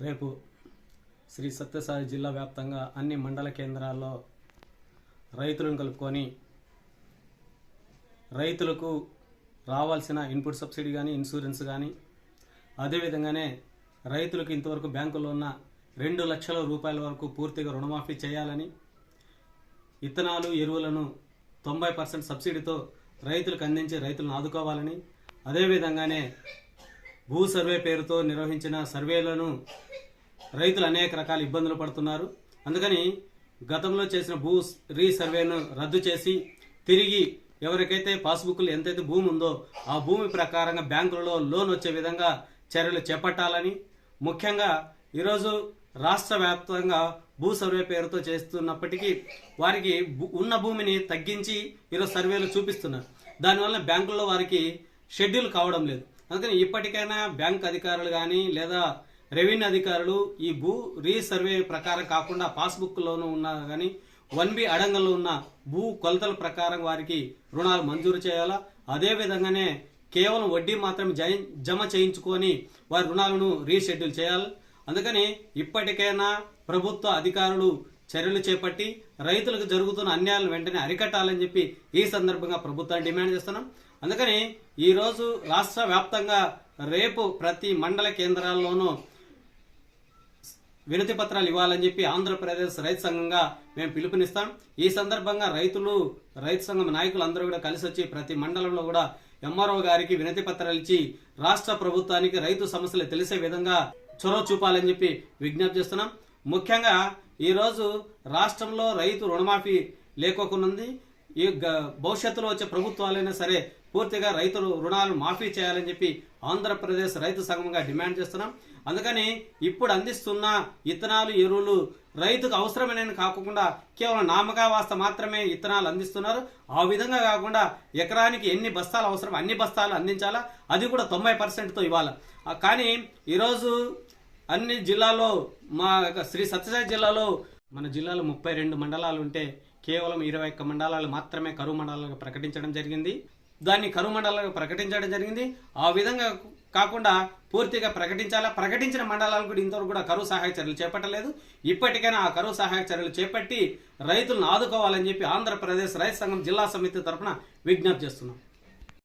రేపు శ్రీ సత్యసాయి జిల్లా వ్యాప్తంగా అన్ని మండల కేంద్రాల్లో రైతులను కలుపుకొని రైతులకు రావాల్సిన ఇన్పుట్ సబ్సిడీ కానీ ఇన్సూరెన్స్ కానీ అదేవిధంగానే రైతులకు ఇంతవరకు బ్యాంకులో ఉన్న రెండు లక్షల రూపాయల వరకు పూర్తిగా రుణమాఫీ చేయాలని ఇత్తనాలు ఎరువులను తొంభై పర్సెంట్ సబ్సిడీతో రైతులకు అందించి రైతులను ఆదుకోవాలని అదేవిధంగానే భూ సర్వే పేరుతో నిర్వహించిన సర్వేలను రైతులు అనేక రకాల ఇబ్బందులు పడుతున్నారు. అందుకని గతంలో చేసిన భూ రీసర్వేను రద్దు చేసి తిరిగి ఎవరికైతే పాస్బుక్లు ఎంతైతే భూమి ఉందో ఆ భూమి ప్రకారంగా బ్యాంకులలో లోన్ వచ్చే విధంగా చర్యలు చేపట్టాలని ముఖ్యంగా ఈరోజు రాష్ట్ర వ్యాప్తంగా భూ సర్వే పేరుతో చేస్తున్నప్పటికీ వారికి భూ- ఉన్న భూమిని తగ్గించి ఈరోజు సర్వేలు చూపిస్తున్నారు. దానివల్ల బ్యాంకుల్లో వారికి షెడ్యూల్ కావడం లేదు. అందుకని ఇప్పటికైనా బ్యాంక్ అధికారులు కానీ లేదా రెవెన్యూ అధికారులు ఈ భూ రీసర్వే ప్రకారం కాకుండా పాస్బుక్లోనూ ఉన్నా కానీ వన్ బి అడంగంలో ఉన్న భూ కొలతల ప్రకారం వారికి రుణాలు మంజూరు చేయాలా? అదే విధంగానే కేవలం వడ్డీ మాత్రమే జై- జమ చేయించుకొని వారి రుణాలను రీషెడ్యూల్ చేయాలి. అందుకని ఇప్పటికైనా ప్రభుత్వ అధికారులు చర్యలు చేపట్టి రైతులకు జరుగుతున్న అన్యాయాలను వెంటనే అరికట్టాలని చెప్పి ఈ సందర్భంగా ప్రభుత్వాన్ని డిమాండ్ చేస్తున్నాం. అందుకని ఈరోజు రాష్ట్ర వ్యాప్తంగా రేపు ప్రతి మండల కేంద్రాల్లోనూ వినతి పత్రాలు ఇవ్వాలని చెప్పి ఆంధ్రప్రదేశ్ రైతు సంఘంగా మేము పిలుపునిస్తాం. ఈ సందర్భంగా రైతులు రైతు సంఘం నాయకులు అందరూ కూడా కలిసి వచ్చి ప్రతి మండలంలో కూడా ఎంఆర్ఓ గారికి వినతి పత్రాలు ఇచ్చి రాష్ట్ర ప్రభుత్వానికి రైతు సమస్యలు తెలిసే విధంగా చొరవ చూపాలని చెప్పి విజ్ఞప్తి చేస్తున్నాం. ముఖ్యంగా ఈరోజు రాష్ట్రంలో రైతు రుణమాఫీ లేకోకుండా ఈ గ- భవిష్యత్తులో వచ్చే ప్రభుత్వాలైనా సరే పూర్తిగా రైతులు రుణాలు మాఫీ చేయాలని చెప్పి ఆంధ్రప్రదేశ్ రైతు సంఘంగా డిమాండ్ చేస్తున్నాం. అందుకని ఇప్పుడు అందిస్తున్న ఇత్తనాలు ఎరువులు రైతుకు అవసరమైన కాకుండా కేవలం నామకావాస్త మాత్రమే ఇత్తనాలు అందిస్తున్నారు. ఆ విధంగా కాకుండా ఎకరానికి ఎన్ని బస్తాలు అవసరం అన్ని బస్తాలు అందించాలా? అది కూడా తొంభై పర్సెంట్తో ఇవ్వాలి. కానీ ఈరోజు అన్ని జిల్లాలో మా శ్రీ సత్యసాయి జిల్లాలో మన జిల్లాలో ముప్పై రెండు మండలాలు ఉంటే కేవలం ఇరవై ఒక్క మండలాలు మాత్రమే కరువు మండలాలుగా ప్రకటించడం జరిగింది. దాన్ని కరువు మండలాలుగా ప్రకటించడం జరిగింది. ఆ విధంగా కాకుండా పూర్తిగా ప్రకటించాలా? ప్రకటించిన మండలాలు కూడా ఇంతవరకు కూడా కరువు సహాయ చర్యలు చేపట్టలేదు. ఇప్పటికైనా ఆ కరువు సహాయ చర్యలు చేపట్టి రైతులను ఆదుకోవాలని చెప్పి ఆంధ్రప్రదేశ్ రైతు సంఘం జిల్లా సమితి తరఫున విజ్ఞప్తి చేస్తున్నాం.